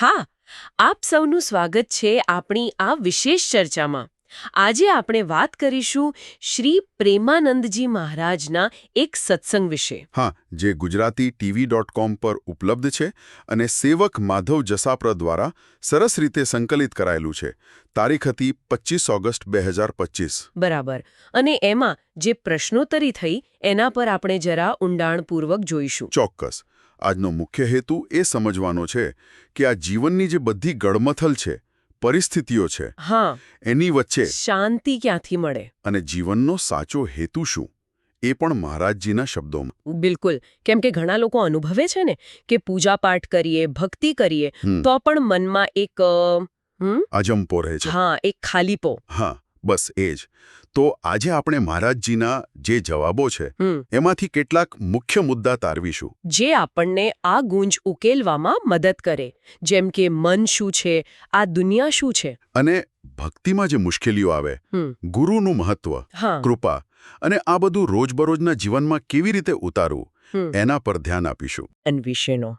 હા આપ સૌનું સ્વાગત છે આપણી આ વિશેષ ચર્ચામાં. આજે આપણે વાત કરીશું શ્રી પ્રેમાનંદજી મહારાજના એક સત્સંગ વિશે. હા જે ગુજરાતી ટીવી ડોટ કોમ પર ઉપલબ્ધ છે અને સેવક માધવ જસાપ્ર દ્વારા સરસ રીતે સંકલિત કરાયેલું છે. તારીખ હતી પચીસ ઓગસ્ટ બે હજાર પચીસ બરાબર. અને એમાં જે પ્રશ્નોત્તરી થઈ એના પર આપણે જરા ઊંડાણપૂર્વક જોઈશું. ચોક્કસ. આજનો મુખ્ય હેતુ એ સમજવાનો છે કે આ જીવનની જે બધી ગળમથલ છે પરિસ્થિતિઓ છે હા. એની વચ્ચે શાંતિ ક્યાંથી મળે? અને જીવનનો સાચો હેતુ શું? એ પણ મહારાજજીના શબ્દોમાં. બિલકુલ. કેમ કે ઘણા લોકો અનુભવે છે ને કે પૂજાપાઠ કરીએ ભક્તિ કરીએ તો પણ મનમાં એક અજંપો રહે છે. હા એક ખાલીપો. હા. બસ એ જ. તો આજે આપણે મહારાજજીના જે જવાબો છે એમાંથી કેટલાક મુખ્ય મુદ્દા તારવીશું. જે આપણને આ ગુંજ ઉકેલવામાં મદદ કરે જેમ કે મન શું છે આ દુનિયા શું છે. અને ભક્તિમાં જે મુશ્કેલીઓ આવે ગુરુનું મહત્વ કૃપા અને આ બધું રોજબરોજના જીવનમાં કેવી રીતે ઉતારવું એના પર ધ્યાન આપીશું. વિશેનો.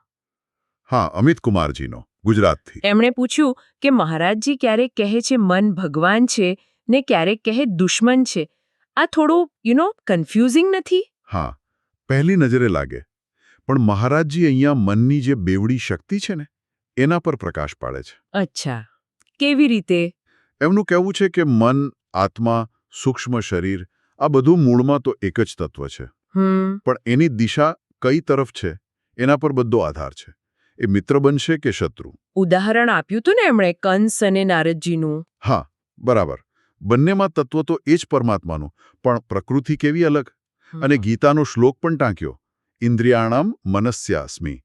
હા અમિત કુમારજીનો ગુજરાતથી. એમણે પૂછ્યું કે મહારાજજી ક્યારેક કહે છે મન ભગવાન છે ને ક્યારેક કહે દુશ્મન છે. આ થોડું યુ નો કન્ફ્યુઝિંગ નથી? હા પહેલી નજરે લાગે. પણ મહારાજજી અહીંયા મનની જે બેવડી શક્તિ છે ને એના પર પ્રકાશ પાડે છે. અચ્છા. કેવી રીતે? એમનું કહેવું છે કે મન આત્મા સૂક્ષ્મ શરીર આ બધું મૂળમાં તો એક જ તત્વ છે. પણ એની દિશા કઈ તરફ છે એના પર બધો આધાર છે. એ મિત્ર બનશે કે શત્રુ? ઉદાહરણ આપ્યું હતું ને એમણે કંસ અને નારદજીનું? હા બરાબર. બંનેમાં તત્વ તો એ જ પરમાત્માનું પણ પ્રકૃતિ કેવી અલગ? અને ગીતાનો શ્લોક પણ ટાંક્યો ઇન્દ્રિયાણામ મનસ્યાસ્મિ.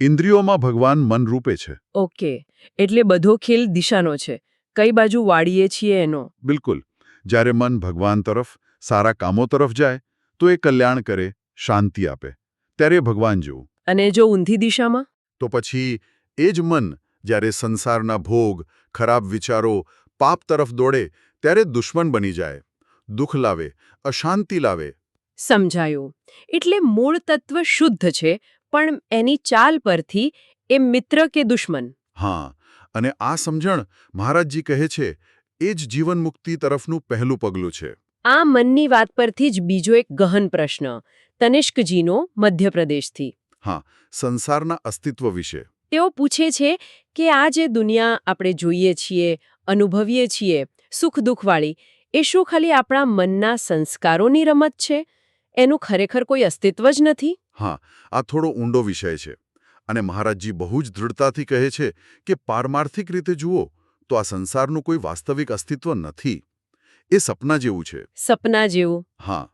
ઇન્દ્રિયોમાં ભગવાન મન રૂપે છે. ઓકે એટલે બધો ખેલ દિશાનો છે. કઈ બાજુ વાળીએ છીએ એનો? બિલકુલ. જ્યારે મન ભગવાન તરફ સારા કામો તરફ જાય તો એ કલ્યાણ કરે શાંતિ આપે. ત્યારે ભગવાન જેવું. અને જો ઊંધી દિશામાં? તો પછી એ જ મન જ્યારે સંસારના ભોગ ખરાબ વિચારો પાપ તરફ દોડે ત્યારે દુશ્મન બની જાય દુઃખ લાવે અશાંતિ લાવે. સમજાયું. એટલે મૂળ તત્વ શુદ્ધ છે પણ એની ચાલ પરથી એ મિત્ર કે દુશ્મન. હા અને આ સમજણ મહારાજજી કહે છે એ જ જીવન મુક્તિ તરફનું પહેલું પગલું છે. આ મનની વાત પરથી જ બીજો એક ગહન પ્રશ્ન તનિષ્કજીનો મધ્યપ્રદેશથી. હા સંસારના અસ્તિત્વ વિશે. તેઓ પૂછે છે કે આ જે દુનિયા આપણે જોઈએ છીએ અનુભવીએ છીએ સુખ દુઃખવાળી એ શું ખાલી આપણા મનના સંસ્કારોની રમત છે? એનું ખરેખર કોઈ અસ્તિત્વ જ નથી? હા આ થોડો ઊંડો વિષય છે. અને મહારાજજી બહુ જ દૃઢતાથી કહે છે કે પારમાર્થિક રીતે જુઓ તો આ સંસારનું કોઈ વાસ્તવિક અસ્તિત્વ નથી. એ સપના જેવું છે. સપના જેવું. હા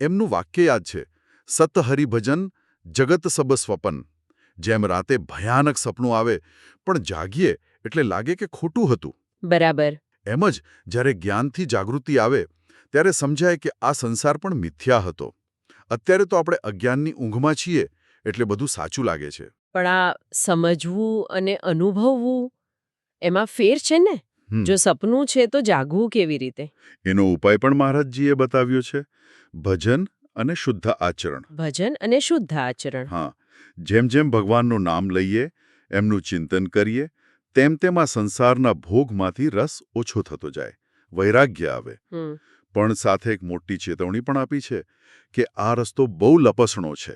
એમનું વાક્ય યાદ છે. સત હરિભજન જગત સબ સ્વપન. જેમ રાતે ભયાનક સપનું આવે પણ જાગીએ એટલે લાગે કે ખોટું હતું. બરાબર. એમ જ જ્યારે જ્ઞાનથી જાગૃતિ આવે ત્યારે સમજાય કે આ સંસાર પણ મિથ્યા હતો. અત્યારે તો આપણે અજ્ઞાનની ઊંઘમાં છીએ એટલે બધું સાચું લાગે છે. પણ આ સમજવું અને અનુભવવું એમાં ફેર છે ને. જો સપનું છે તો જાગવું કેવી રીતે? એનો ઉપાય પણ મહારાજજીએ બતાવ્યો છે. ભજન અને શુદ્ધ આચરણ. ભજન અને શુદ્ધ આચરણ. હા જેમ જેમ ભગવાનનું નામ લઈએ એમનું ચિંતન કરીએ તેમ તેમ આ સંસારના ભોગમાંથી રસ ઓછો થતો જાય વૈરાગ્ય આવે. પણ સાથે એક મોટી ચેતવણી પણ આપી છે કે આ રસ્તો બહુ લપસણો છે.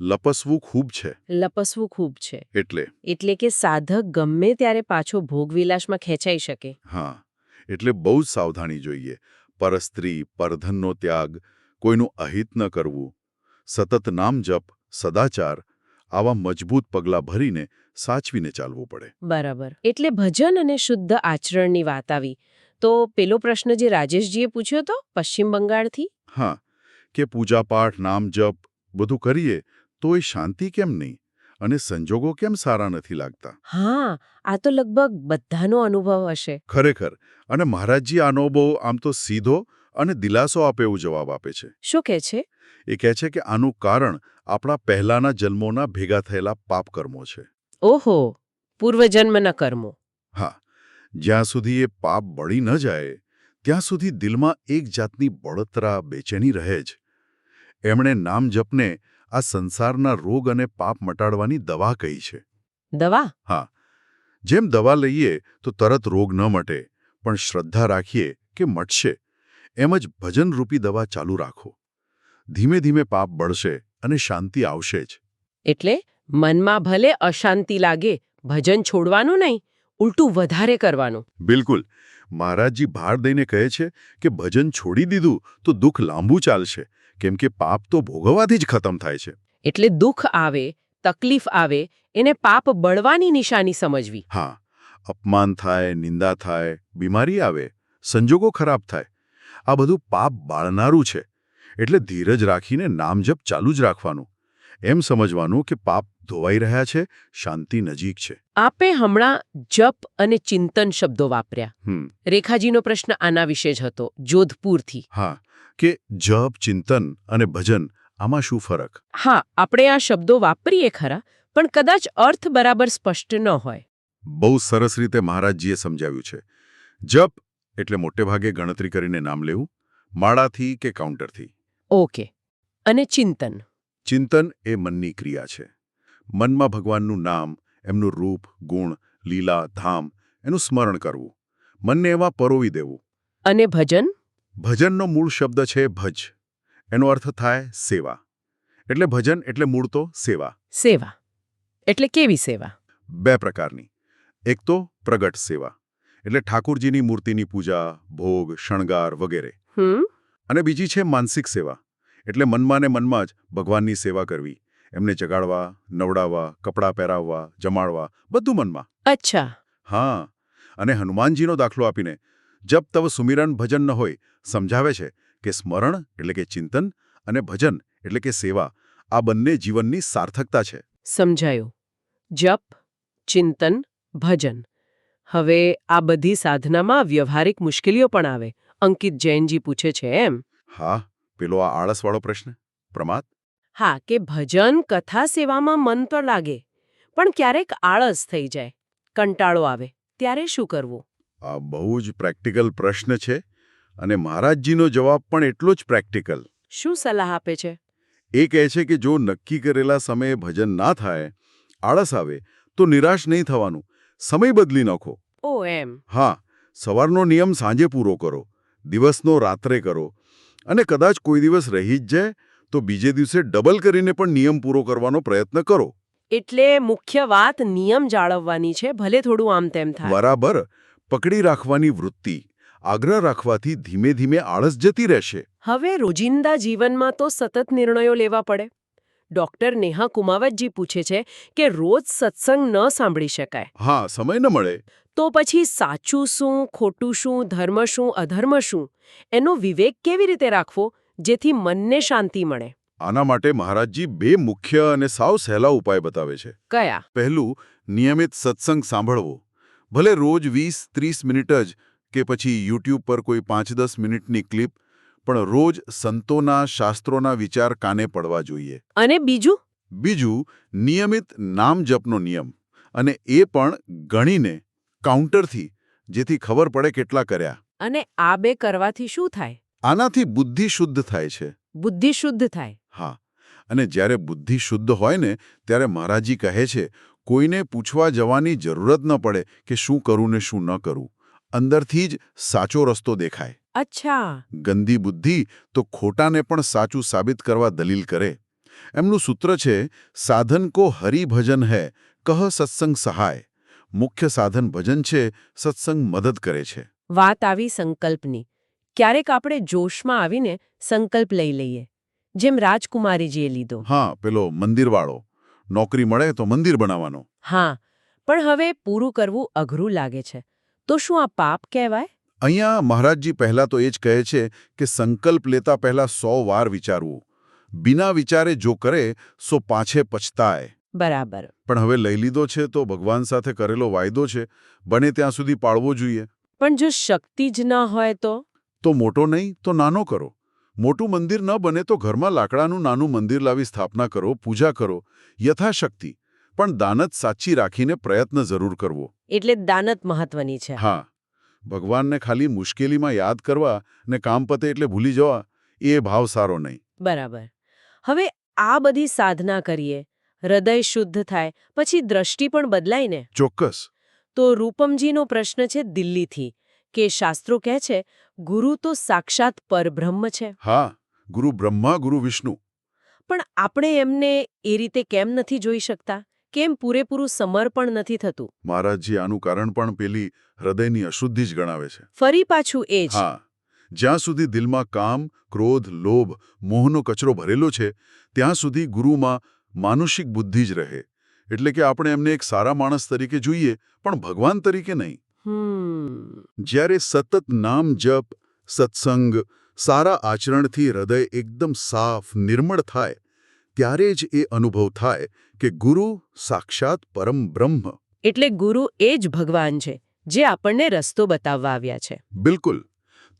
લપસવું ખૂબ છે. લપસવું ખૂબ છે. એટલે. એટલે કે સાધક ગમે ત્યારે પાછો ભોગવિલાસમાં ખેંચાઈ શકે. હા એટલે બહુ જ સાવધાની જોઈએ. પરસ્ત્રી પરધનનો ત્યાગ કોઈનું અહિત ન કરવું. સતત નામ જપ સદાચાર આવા મજબૂત પગલાં ભરીને સાચવીને ચાલવું પડે. બરાબર. એટલે ભજન અને શુદ્ધ આચરણની વાત આવી. તો પેલો પ્રશ્ન જે રાજેશજીએ પૂછ્યો હતો પશ્ચિમ બંગાળથી? હા કે પૂજાપાઠ નામ જપ બધું કરીએ તો એ શાંતિ કેમ નહીં? અને સંજોગો કેમ સારા નથી લાગતા? હા આ તો લગભગ બધાનો અનુભવ હશે. ખરેખર. અને મહારાજજી આનો બહુ આમ તો સીધો અને દિલાસો આપે એવો જવાબ આપે છે. શું કે છે? એ કહે છે કે આનું કારણ આપણા પહેલાના જન્મોના ભેગા થયેલા પાપ કર્મો છે. ઓહો પૂર્વજન્મના કર્મો. હા જ્યાં સુધી એ પાપ બળી ન જાય ત્યાં સુધી દિલમાં એક જાતની બળતરા બેચેની રહે જ. એમણે નામ જપને આ સંસારના રોગ અને પાપ મટાડવાની દવા કહી છે. દવા? હા જેમ દવા લઈએ તો તરત રોગ ન મટે પણ શ્રદ્ધા રાખીએ કે મટશે એમ જ ભજનરૂપી દવા ચાલુ રાખો. ધીમે ધીમે પાપ બળશે અને શાંતિ આવશે જ. એટલે મનમાં ભલે અશાંતિ લાગે ભજન છોડવાનું નહીં ઉલટું વધારે કરવાનું. બિલકુલ. મહારાજજી ભાર દઈને કહે છે કે ભજન છોડી દીધું તો દુઃખ લાંબુ ચાલશે. કેમ કે પાપ તો ભોગવવાથી જ ખતમ થાય છે. એટલે દુઃખ આવે તકલીફ આવે એને પાપ બળવાની નિશાની સમજવી. હા. અપમાન થાય નિંદા થાય બીમારી આવે સંજોગો ખરાબ થાય. આ બધું પાપ બાળનારું છે. એટલે ધીરજ રાખીને નામજપ ચાલુ જ રાખવાનું. એમ સમજવાનું કે પાપ ધોવાઈ રહ્યા છે શાંતિ નજીક છે. આપે હમણાં જપ અને ચિંતન શબ્દો વાપર્યા. રેખાજીનો પ્રશ્ન આના વિશે જ હતો જોધપુરથી. હા કે જપ ચિંતન અને ભજન આમાં શું ફરક? હા આપણે આ શબ્દો વાપરીએ ખરા પણ કદાચ અર્થ બરાબર સ્પષ્ટ ન હોય. બહુ સરસ રીતે મહારાજજીએ સમજાવ્યું છે. જપ એટલે મોટે ભાગે ગણતરી કરીને નામ લેવું માળાથી કે કાઉન્ટરથી? ઓકે. અને ચિંતન? ચિંતન એ મનની ક્રિયા છે. મનમાં ભગવાનનું નામ એમનું રૂપ ગુણ લીલા ધામ એનું સ્મરણ કરવું. મનને એવા પરોવી દેવું. અને ભજન? ભજનનો મૂળ શબ્દ છે ભજ. એનો અર્થ થાય સેવા. એટલે ભજન એટલે મૂળ તો સેવા. સેવા. એટલે કેવી સેવા? બે પ્રકારની. એક તો પ્રગટ સેવા. એટલે ઠાકુરજીની મૂર્તિની પૂજા ભોગ શણગાર વગેરે. અને બીજી છે માનસિક સેવા. એટલે મનમાં ને મનમાં જ ભગવાનની સેવા કરવી. એમને જગાડવા નવડાવવા કપડાં પહેરાવવા જમાડવા બધું મનમાં. અચ્છા. હા. અને હનુમાનજીનો દાખલો આપીને જપ તવ સુમિરન ભજન ન હોય સમજાવે છે કે સ્મરણ એટલે કે ચિંતન અને ભજન એટલે કે સેવા. આ બંને જીવનની સાર્થકતા છે. સમજાયું. જપ ચિંતન ભજન. હવે આ બધી સાધનામાં વ્યવહારિક મુશ્કેલીઓ પણ આવે. અંકિત જૈનજી પૂછે છે એમ. હા પેલો આ આળસવાળો પ્રશ્ન. પ્રમાદ? હા કે ભજન કથા સેવામાં મન તો લાગે પણ ક્યારેક આળસ થઈ જાય કંટાળો આવે ત્યારે શું કરવું? આ બહુ જ પ્રેક્ટિકલ પ્રશ્ન છે અને મહારાજજીનો જવાબ પણ એટલો જ પ્રેક્ટિકલ. શું સલાહ આપે છે? એ કહે છે કે જો નક્કી કરેલા સમયે ભજન ના થાય આળસ આવે તો નિરાશ નહીં થવાનું. સમય બદલી નાખો. ઓ એમ. હા સવારનો નિયમ સાંજે પૂરો કરો. દિવસનો રાત્રે કરો. અને કદાચ કોઈ દિવસ રહી જ જાય તો બીજે દિવસે ડબલ કરીને પણ નિયમ પૂરો કરવાનો પ્રયત્ન કરો. એટલે મુખ્ય વાત નિયમ જાળવવાની છે ભલે થોડું આમ તેમ થાય. બરાબર. પકડી રાખવાની વૃત્તિ. આગ્રહ રાખવાથી ધીમે ધીમે આળસ જતી રહેશે. હવે રોજિંદા જીવનમાં તો સતત નિર્ણયો લેવા પડે. ડોક્ટર નેહા કુમાવતજી પૂછે છે કે રોજ સત્સંગ ન સાંભળી શકાય. હા સમય ન મળે. તો પછી સાચું શું ખોટું શું ધર્મ શું અધર્મ શું? એનો વિવેક કેવી રીતે રાખવો જેથી મનને શાંતિ મળે? આના માટે મહારાજજી બે મુખ્ય અને સાવ સહેલા ઉપાય બતાવે છે. કયા? પહેલું નિયમિત સત્સંગ સાંભળવો. ભલે રોજ વીસ ત્રીસ મિનિટ જ કે પછી યુટ્યુબ પર કોઈ પાંચ દસ મિનિટની ક્લિપ પણ રોજ સંતોના શાસ્ત્રોના વિચાર કાને પડવા જોઈએ? અને બીજું? બીજું નિયમિત નામ જપનો નિયમ અને એ પણ ગણીને કાઉન્ટરથી જેથી ખબર પડે કેટલા કર્યા. અને આ બે કરવાથી શું થાય? આનાથી બુદ્ધિ શુદ્ધ થાય છે. બુદ્ધિ શુદ્ધ થાય. હા અને જ્યારે બુદ્ધિ શુદ્ધ હોય ને ત્યારે મહારાજી કહે છે કોઈને પૂછવા જવાની જરૂરત ન પડે કે શું કરું ને શું ન કરું. અંદરથી જ સાચો રસ્તો દેખાય. અચ્છા. ગંદી બુદ્ધિ તો ખોટાને પણ સાચું સાબિત કરવા દલીલ કરે. એમનું સૂત્ર છે સાધન કો હરિભજન હૈ કહ સત્સંગ સહાય. મુખ્ય સાધન ભજન છે સત્સંગ મદદ કરે છે. વાત આવી સંકલ્પની. ક્યારેક આપણે જોશમાં આવીને સંકલ્પ લઈ લઈએ. જેમ રાજકુમારીજીએ લીધો. હા પેલો મંદિરવાળો. નોકરી મળે તો મંદિર બનાવવાનો. હા પણ હવે પૂરું કરવું અઘરું લાગે છે. તો શું આ પાપ કહેવાય? અહીંયા મહારાજજી પહેલાં તો એ જ કહે છે કે સંકલ્પ લેતા પહેલાં સો વાર વિચારવું. બિના વિચારે જો કરે સો પાછે પછતાય. બરાબર. પણ હવે લઈ લીધો છે તો ભગવાન સાથે કરેલો વાયદો છે. બને ત્યાં સુધી પાળવો જોઈએ. પણ જો શક્તિ જ ન હોય તો? તો મોટો નહીં તો નાનો કરો. મોટું મંદિર ન બને તો ઘરમાં લાકડાનું નાનું મંદિર લાવી સ્થાપના કરો પૂજા કરો. યથાશક્તિ. પણ દાનત સાચી રાખીને પ્રયત્ન જરૂર કરવો. એટલે દાનત મહત્વની છે. હા. ભગવાનને ખાલી મુશ્કેલીમાં યાદ કરવા ને કામ પતે એટલે ભૂલી જવા એ ભાવ સારો નહીં. બરાબર. હવે આ બધી સાધના કરીએ. હૃદય શુદ્ધ થાય પછી દ્રષ્ટિ પણ બદલાય ને? ચોક્કસ. તો રૂપમજીનો પ્રશ્ન છે દિલ્હીથી કે શાસ્ત્રો કહે છે ગુરુ તો સાક્ષાત પરબ્રહ્મ છે. હા ગુરુ બ્રહ્મા ગુરુ વિષ્ણુ. પણ આપણે એમને એ રીતે કેમ નથી જોઈ શકતા? કેમ પૂરેપૂરું સમર્પણ નથી થતું? મહારાજજી આનું કારણ પણ પેલી હૃદયની અશુદ્ધિ જ ગણાવે છે. ફરી પાછું એ જ. હા. જ્યાં સુધી દિલમાં કામ ક્રોધ લોભ મોહનો કચરો ભરેલો છે ત્યાં સુધી ગુરુમાં માનુષિક બુદ્ધિ જ રહે. એટલે કે આપણે એમને એક સારા માણસ તરીકે જોઈએ પણ ભગવાન તરીકે નહીં. જ્યારે સતત નામ જપ સત્સંગ સારા આચરણથી હૃદય એકદમ સાફ નિર્મળ થાય ત્યારે જ એ અનુભવ થાય કે ગુરુ સાક્ષાત પરમ બ્રહ્મ. એટલે ગુરુ એ જ ભગવાન છે જે આપણને રસ્તો બતાવવા આવ્યા છે. બિલકુલ.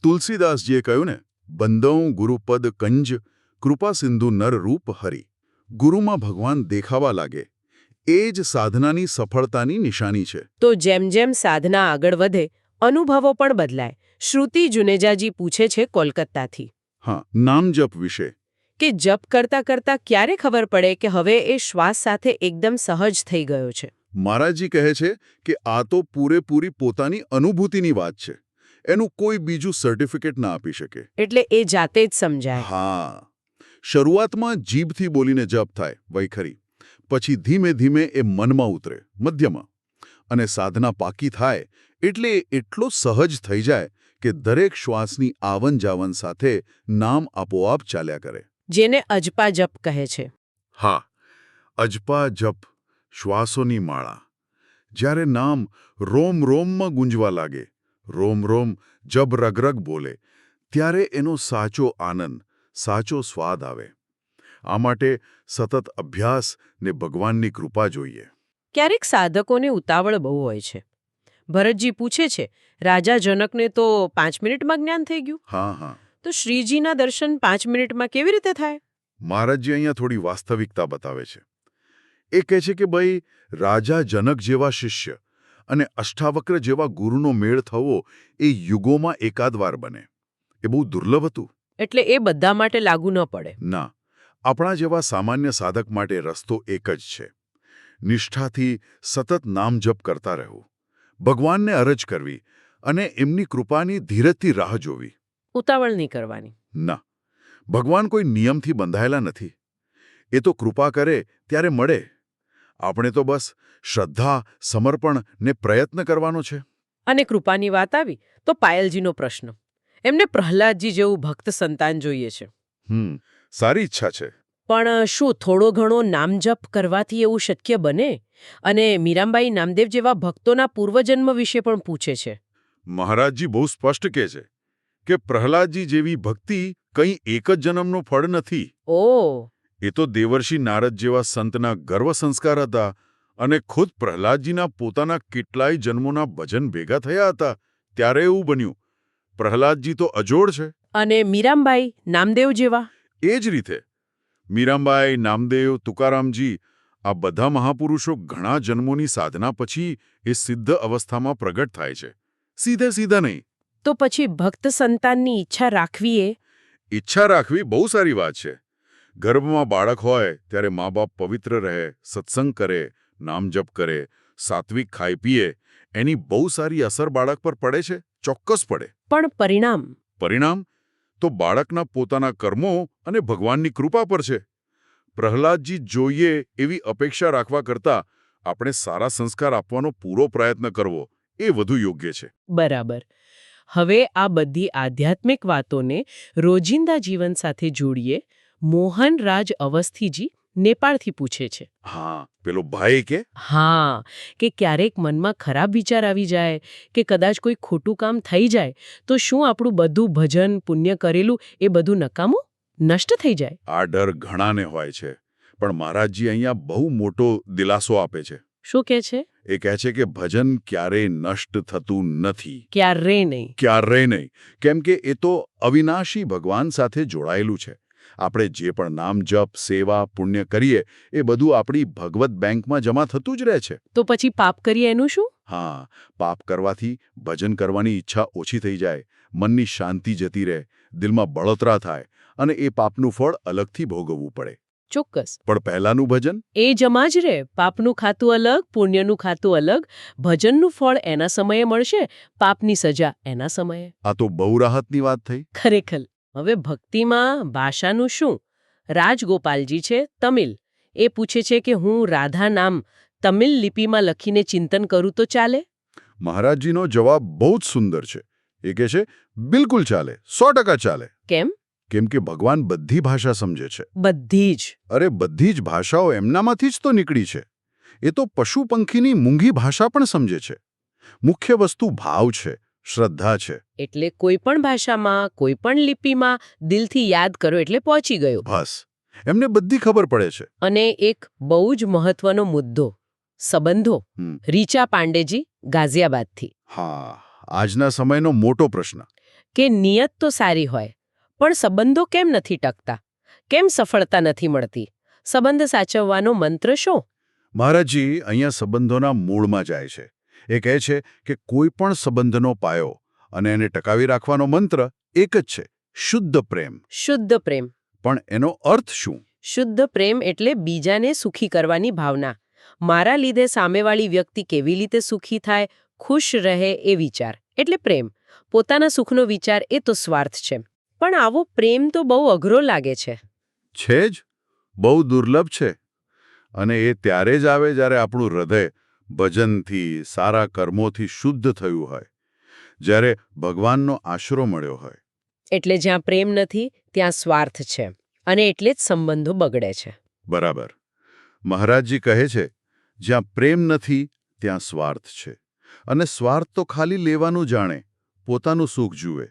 તુલસીદાસજીએ કહ્યું ને બંદૌ ગુરુપદ કંજ કૃપા સિંધુ નર રૂપ હરિ. ગુરુમાં ભગવાન દેખાવા લાગે. એ જ સાધનાની સફળતાની નિશાની છે. તો જેમ જેમ સાધના આગળ વધે અનુભવો પણ બદલાય. શ્રુતિ જુનેજાજી પૂછે છે કોલકાતાથી. હા નામ જપ વિશે. કે જપ કરતા કરતા ક્યારે ખબર પડે કે હવે એ શ્વાસ સાથે એકદમ સહજ થઈ ગયો છે? મહારાજજી કહે છે કે આ તો પૂરેપૂરી પોતાની અનુભૂતિની વાત છે. એનું કોઈ બીજું સર્ટિફિકેટ ના આપી શકે. એટલે એ જાતે જ સમજાય. હા. શરૂઆતમાં જીભથી બોલીને જપ થાય વૈખરી. પછી ધીમે ધીમે એ મનમાં ઉતરે મધ્યમાં. અને સાધના પાકી થાય એટલે એટલો સહજ થઈ જાય કે દરેક શ્વાસની આવન જાવન સાથે નામ આપોઆપ ચાલ્યા કરે. જેને અજપા જપ કહે છે. હા અજપા જપ શ્વાસોની માળા. જ્યારે નામ રોમ રોમમાં ગુંજવા લાગે રોમ રોમ જબ રગરગ બોલે ત્યારે એનો સાચો આનંદ સાચો સ્વાદ આવે. આ માટે સતત અભ્યાસ ને ભગવાનની કૃપા જોઈએ. ક્યારેક સાધકોને ઉતાવળ બહુ હોય છે. ભરતજી પૂછે છે રાજા જનકને તો પાંચ મિનિટમાં જ્ઞાન થઈ ગયું? હા હા. તો શ્રીજીના દર્શન પાંચ મિનિટમાં કેવી રીતે થાય? મહારાજજી અહીંયા થોડી વાસ્તવિકતા બતાવે છે. એ કહે છે કે ભાઈ રાજા જનક જેવા શિષ્ય અને અષ્ટાવક્ર જેવા ગુરુનો મેળ થવો એ યુગોમાં એકાદ વાર બને. એ બહુ દુર્લભ હતું. એટલે એ બધા માટે લાગુ ન પડે. ના આપણા જેવા સામાન્ય સાધક માટે રસ્તો એક જ છે. નિષ્ઠાથી સતત નામ જપ કરતા રહેવું. ભગવાનને અરજ કરવી અને એમની કૃપાની ધીરજથી રાહ જોવી. ઉતાવળ નહીં કરવાની. ના ભગવાન કોઈ નિયમથી બંધાયેલા નથી. એ તો કૃપા કરે ત્યારે મળે. આપણે તો બસ શ્રદ્ધા સમર્પણ ને પ્રયત્ન કરવાનો છે. અને કૃપાની વાત આવી તો પાયલજીનો પ્રશ્ન. એમને પ્રહલાદજી જેવું ભક્ત સંતાન જોઈએ છે. હમ સારી ઈચ્છા છે. પણ શું થોડો ઘણો નામજપ કરવાથી એવું શક્ય બને? અને મીરાંબાઈ નામદેવ જેવા ભક્તોના પૂર્વજન્મ વિશે પણ પૂછે છે. મહારાજજી બહુ સ્પષ્ટ કહે છે. કે પ્રહલાદજી જેવી ભક્તિ કંઈ એક જ જન્મનો ફળ નથી. ઓ. એ તો દેવર્ષિ નારદ જેવા સંતના ગર્વ સંસ્કાર હતા અને ખુદ પ્રહલાદજીના પોતાના કેટલાય જન્મોના ભજન ભેગા થયા હતા ત્યારે એવું બન્યું. પ્રહલાદજી તો અજોડ છે. અને મીરામબાઈ નામદેવ જેવા? એ જ રીતે. મીરામબાઈ નામદેવ તુકારામજી આ બધા મહાપુરુષો ઘણા જન્મોની સાધના પછી એ સિદ્ધ અવસ્થામાં પ્રગટ થાય છે. સીધે સીધા નહીં. તો પછી ભક્ત સંતાનની ઈચ્છા રાખવી એ ઈચ્છા રાખવી બહુ સારી વાત છે. ગર્ભમાં બાળક હોય ત્યારે મા બાપ પવિત્ર રહે સત્સંગ કરે નામ જપ કરે સાત્વિક ખાઈ પીએ એની બહુ સારી અસર બાળક પર પડે છે ચોક્કસ પડે. પણ પરિણામ? પરિણામ? તો બાળકના પોતાના કર્મો અને ભગવાનની કૃપા પર છે. પ્રહલાદજી જોઈએ એવી અપેક્ષા રાખવા કરતાં આપણે સારા સંસ્કાર આપવાનો પૂરો પ્રયત્ન કરવો એ વધુ યોગ્ય છે. બરાબર. હવે આ બધી આધ્યાત્મિક વાતોને રોજિંદા જીવન સાથે જોડીએ મોહન રાજ અવસ્થીજી નેપાળથી પૂછે છે. હા પેલો ભાઈ કે? હા કે ક્યારેક મનમાં ખરાબ વિચાર આવી જાય કે કદાચ કોઈ ખોટું કામ થઈ જાય તો શું આપણું બધું ભજન પુણ્ય કરેલું એ બધું નકામું? નષ્ટ થઈ જાય. આ ડર ઘણાને હોય છે પણ મહારાજજી અહીંયા બહુ મોટો દિલાસો આપે છે. શું કે છે? એ કહે છે કે ભજન ક્યારેય નષ્ટ થતું નથી. ક્યારેય નહીં. ક્યારેય નહીં. કેમ કે એ તો અવિનાશી ભગવાન સાથે જોડાયેલું છે. આપણે જે પણ નામ જપ સેવા પુણ્ય કરીએ એ બધું આપણી ભગવત બેંકમાં જમા થતું જ રહે છે. તો પછી પાપ કરીએ એનું શું? હા પાપ કરવાથી ભજન કરવાની ઈચ્છા ઓછી થઈ જાય મનની શાંતિ જતી રહે દિલમાં બળતરા થાય અને એ પાપનું ફળ અલગથી ભોગવવું પડે. ચોક્કસ. પણ પહેલાનું ભજન? એ જમા જ રે. પાપનું ખાતું અલગ પુણ્યનું ખાતું અલગ. ભજનનું ફળ એના સમયે મળશે પાપની સજા એના સમયે. આ તો બહુ રાહતની વાત થઈ. ખરેખર. હવે ભક્તિમાં ભાષાનું શું? રાજગોપાલજી છે તમિલ. એ પૂછે છે કે હું રાધા નામ તમિલ લિપિમાં લખીને ચિંતન કરું તો ચાલે? મહારાજજીનો જવાબ બહુ જ સુંદર છે. એ કહે છે બિલકુલ ચાલે. સો ટકા ચાલે. કેમ? કેમ કે ભગવાન બધી ભાષા સમજે છે. બધી જ. અરે બધી જ ભાષાઓ એમનામાંથી જ તો નીકળી છે. એ તો પશુ પંખીની મૂંઘી ભાષા પણ સમજે છે. મુખ્ય વસ્તુ ભાવ છે શ્રદ્ધા છે. એટલે કોઈ પણ ભાષામાં કોઈ પણ લિપિમાં દિલથી યાદ કરો એટલે પહોંચી ગયો. બસ. એમને બધી ખબર પડે છે. અને એક બહુ જ મહત્વનો મુદ્દો સંબંધો. રીચા પાંડેજી ગાઝિયાબાદથી. હા આજના સમયનો મોટો પ્રશ્ન. કે નિયત તો સારી હોય પણ સંબંધો કેમ નથી ટકતા? કેમ સફળતા નથી મળતી? સંબંધ સાચવવાનો મંત્ર શું? મહારાજજી અહીંયા સંબંધોના મૂળમાં જાય છે. એ કહે છે કે કોઈ પણ સંબંધનો પાયો અને એને ટકાવી રાખવાનો મંત્ર એક જ છે શુદ્ધ પ્રેમ. શુદ્ધ પ્રેમ. પણ એનો અર્થ શું? શુદ્ધ પ્રેમ એટલે બીજાને સુખી કરવાની ભાવના. મારા લીધે સામેવાળી વ્યક્તિ કેવી રીતે સુખી થાય ખુશ રહે એ વિચાર. એટલે પ્રેમ. પોતાના સુખનો વિચાર એ તો સ્વાર્થ છે. પણ આવો પ્રેમ તો બહુ અઘરો લાગે છે. છે જ. બહુ દુર્લભ છે. અને એ ત્યારે જ આવે જ્યારે આપણું હૃદય ભજનથી સારા કર્મોથી શુદ્ધ થયું હોય. જ્યારે ભગવાનનો આશરો મળ્યો હોય. એટલે જ્યાં પ્રેમ નથી ત્યાં સ્વાર્થ છે. અને એટલે જ સંબંધો બગડે છે. બરાબર. મહારાજજી કહે છે જ્યાં પ્રેમ નથી ત્યાં સ્વાર્થ છે. અને સ્વાર્થ તો ખાલી લેવાનું જાણે પોતાનું સુખ જુએ.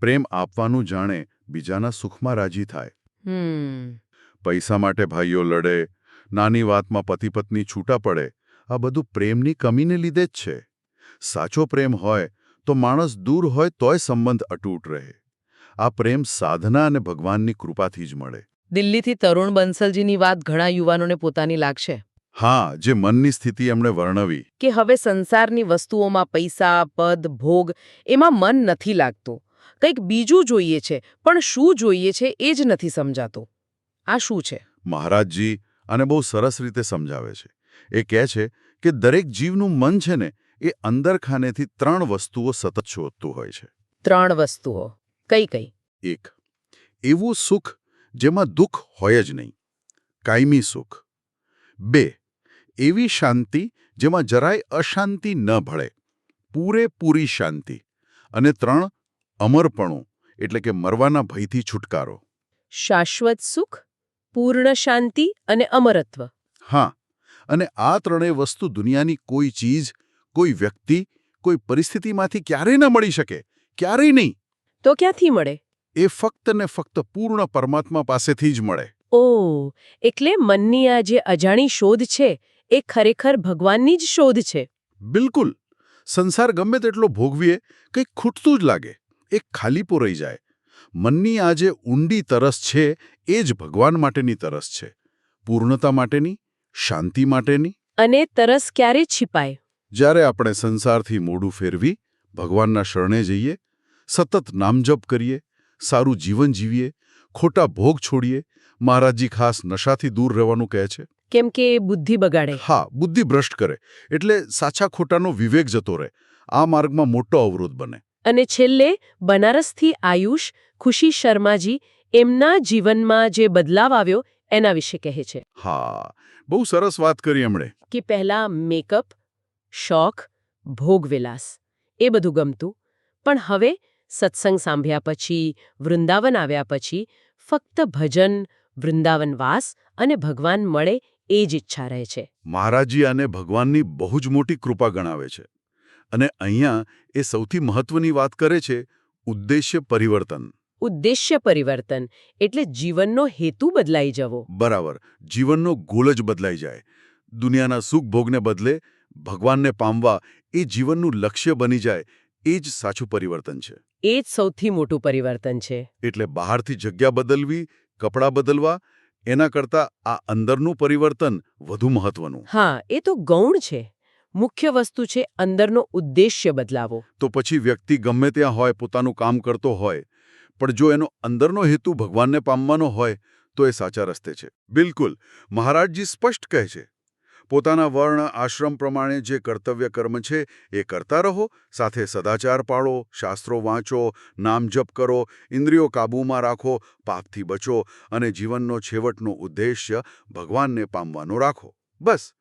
પ્રેમ આપવાનું જાણે બીજાના સુખમાં રાજી થાય. હમ. પૈસા માટે ભાઈઓ લડે નાની વાતમાં પતિ પત્ની છૂટા પડે આ બધું પ્રેમની કમીને લીધે જ છે. સાચો પ્રેમ હોય તો માણસ દૂર હોય તોય સંબંધ અટૂટ રહે. આ પ્રેમ સાધના અને ભગવાનની કૃપાથી જ મળે. દિલ્હીથી તરુણ બંસલજીની વાત ઘણા યુવાનોને પોતાની લાગશે. હા જે મનની સ્થિતિ એમણે વર્ણવી. કે હવે સંસારની વસ્તુઓમાં પૈસા પદ ભોગ એમાં મન નથી લાગતું. કંઈક બીજું જોઈએ છે પણ શું જોઈએ છે એ જ નથી સમજાતું. આ શું છે? મહારાજજી અને બહુ સરસ રીતે સમજાવે છે. એ કહે છે કે દરેક જીવનું મન છે ને એ અંદરખાનેથી ત્રણ વસ્તુઓ સતત શોધતું હોય છે. ત્રણ વસ્તુઓ. કઈ કઈ? એક એવું સુખ જેમાં દુઃખ હોય જ નહીં. કાયમી સુખ. બે એવી શાંતિ જેમાં જરાય અશાંતિ ન ભળે. પૂરેપૂરી શાંતિ. અને ત્રણ અમરપણું એટલે કે મરવાના ભયથી છુટકારો. શાશ્વત સુખ પૂર્ણ શાંતિ અને અમરત્વ. હા અને આ ત્રણેય વસ્તુ દુનિયાની કોઈ ચીજ કોઈ વ્યક્તિ કોઈ પરિસ્થિતિમાંથી ક્યારેય ન મળી શકે ક્યારેય નહીં. તો ક્યાંથી મળે? એ ફક્ત ને ફક્ત પૂર્ણ પરમાત્મા પાસેથી જ મળે. ઓ એટલે મનની આ જે અજાણી શોધ છે એ ખરેખર ભગવાનની જ શોધ છે. બિલકુલ. સંસાર ગમે તેટલો ભોગવીએ કંઈક ખૂટતું જ લાગે. એક ખાલીપો રહી જાય. મનની આ જે ઊંડી તરસ છે એ જ ભગવાન માટેની તરસ છે. પૂર્ણતા માટેની શાંતિ માટેની. અને તરસ ક્યારે છીપાય? જ્યારે આપણે સંસારથી મોઢું ફેરવી ભગવાનના શરણે જઈએ સતત નામજપ કરીએ સારું જીવન જીવીએ ખોટા ભોગ છોડીએ મહારાજજી ખાસ નશાથી દૂર રહેવાનું કહે છે. કેમ કે બુદ્ધિ બગાડે. હા બુદ્ધિ ભ્રષ્ટ કરે. એટલે સાચા ખોટાનો વિવેક જતો રહે. આ માર્ગમાં મોટો અવરોધ બને. અને છેલ્લે બનારસથી આયુષ ખુશી શર્માજી એમના જીવનમાં જે બદલાવ આવ્યો એના વિશે કહે છે. હા બહુ સરસ વાત કરી એમણે. કે પહેલા મેકઅપ શોખ ભોગવિલાસ એ બધું ગમતું. પણ હવે સત્સંગ સાંભળ્યા પછી વૃંદાવન આવ્યા પછી ફક્ત ભજન વૃંદાવનવાસ અને ભગવાન મળે એ જ ઈચ્છા રહે છે. મહારાજી આને ભગવાનની બહુ જ મોટી કૃપા ગણાવે છે. અને અહીંયા એ સૌથી મહત્વની વાત કરે છે ઉદ્દેશ્ય પરિવર્તન. ઉદ્દેશ્ય પરિવર્તન એટલે જીવનનો હેતુ બદલાઈ જવો. બરાબર જીવનનો ગોલ જ બદલાઈ જાય. દુનિયાના સુખ ભોગને બદલે ભગવાનને પામવા એ જીવનનું લક્ષ્ય બની જાય એ જ સાચું પરિવર્તન છે. એ જ સૌથી મોટું પરિવર્તન છે. એટલે બહારથી જગ્યા બદલવી કપડાં બદલવા એના કરતાં આ અંદરનું પરિવર્તન વધુ મહત્વનું. હા એ તો ગૌણ છે. મુખ્ય વસ્તુ છે અંદરનો ઉદ્દેશ્ય બદલાવો. તો પછી વ્યક્તિ ગમે ત્યાં હોય, પોતાનું કામ કરતો હોય, પણ જો એનો અંદરનો હેતુ ભગવાનને પામવાનો હોય, તો એ સાચા રસ્તે છે. બિલકુલ, મહારાજજી સ્પષ્ટ કહે છે. પોતાના વર્ણ, આશ્રમ પ્રમાણે જે કર્તવ્ય કર્મ છે, એ કરતા રહો, સાથે સદાચાર પાળો, શાસ્ત્રો વાંચો, નામ જપ કરો, ઇન્દ્રિયો કાબૂમાં રાખો, પાપથી બચો અને જીવનનો છેવટનો ઉદ્દેશ્ય ભગવાનને પામવાનો રાખો. બસ.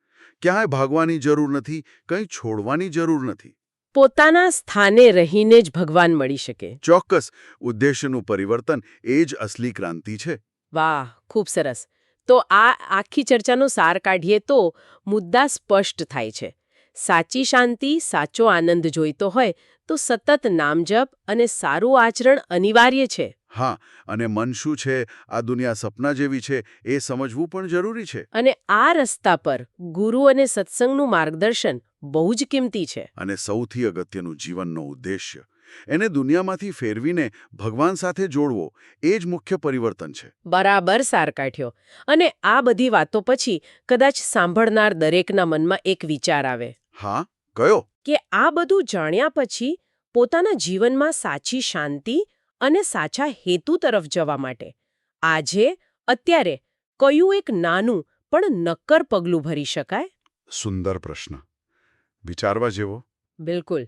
ક્યાંય ભાગવાની જરૂર નથી કંઈ છોડવાની જરૂર નથી. પોતાના સ્થાને રહીને જ ભગવાન મળી શકે. ચોક્કસ ઉદ્દેશ્યનું પરિવર્તન એ જ અસલી ક્રાંતિ છે. વાહ ખૂબ સરસ. તો આ આખી ચર્ચાનો સાર કાઢીએ તો મુદ્દા સ્પષ્ટ થાય છે. સાચી શાંતિ સાચો આનંદ જોઈતો હોય તો સતત નામજપ અને સારું આચરણ અનિવાર્ય છે. હા અને મન શું છે? આ દુનિયા સપના જેવી છે એ સમજવું પણ જરૂરી છે. અને આ રસ્તા પર ગુરુ અને સત્સંગનું માર્ગદર્શન બહુ જ કિંમતી છે. અને સૌથી અગત્યનું જીવનનો ઉદ્દેશ્ય. એને દુનિયામાંથી ફેરવીને ભગવાન સાથે જોડવો એ જ મુખ્ય પરિવર્તન છે. બરાબર સાર કાઢ્યો અને આ બધી વાતો પછી કદાચ સાંભળનાર દરેકના મનમાં એક વિચાર આવે. હા કયો? કે આ બધું જાણ્યા પછી પોતાના જીવનમાં સાચી શાંતિ અને સાચા હેતુ તરફ જવા માટે. આજે અત્યારે કયું એક નાનું પણ નક્કર પગલું ભરી શકાય? સુંદર પ્રશ્ન. વિચારવા જેવો? બિલકુલ.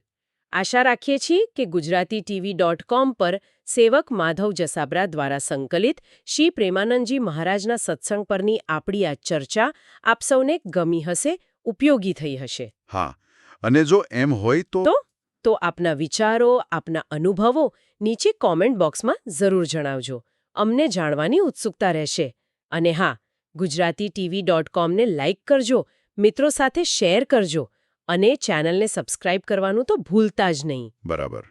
આશા રાખીએ છીએ કે ગુજરાતી ટીવી ડોટ કોમ પર સેવક માધવ જસાબરા દ્વારા સંકલિત શ્રી પ્રેમાનંદજી મહારાજના સત્સંગ પરની આપણી આ ચર્ચા આપ સૌને ગમી હશે ઉપયોગી થઈ હશે. હા અને જો એમ હોય તો? તો? તો આપના વિચારો આપના અનુભવો નીચે કોમેન્ટ બોક્સમાં જરૂર જણાવજો. અમને જાણવાની ઉત્સુકતા રહેશે. અને હા ગુજરાતી ટીવી ડોટ કોમને લાઇક કરજો મિત્રો સાથે શેર કરજો અને ચેનલને સબસ્ક્રાઇબ કરવાનું તો ભૂલતા જ નહીં. બરાબર.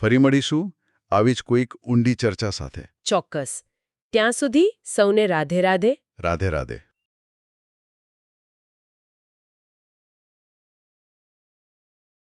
ફરી મળીશું આવી જ કોઈક ઊંડી ચર્ચા સાથે. ચોક્કસ. ત્યાં સુધી સૌને રાધે રાધે. રાધે રાધે.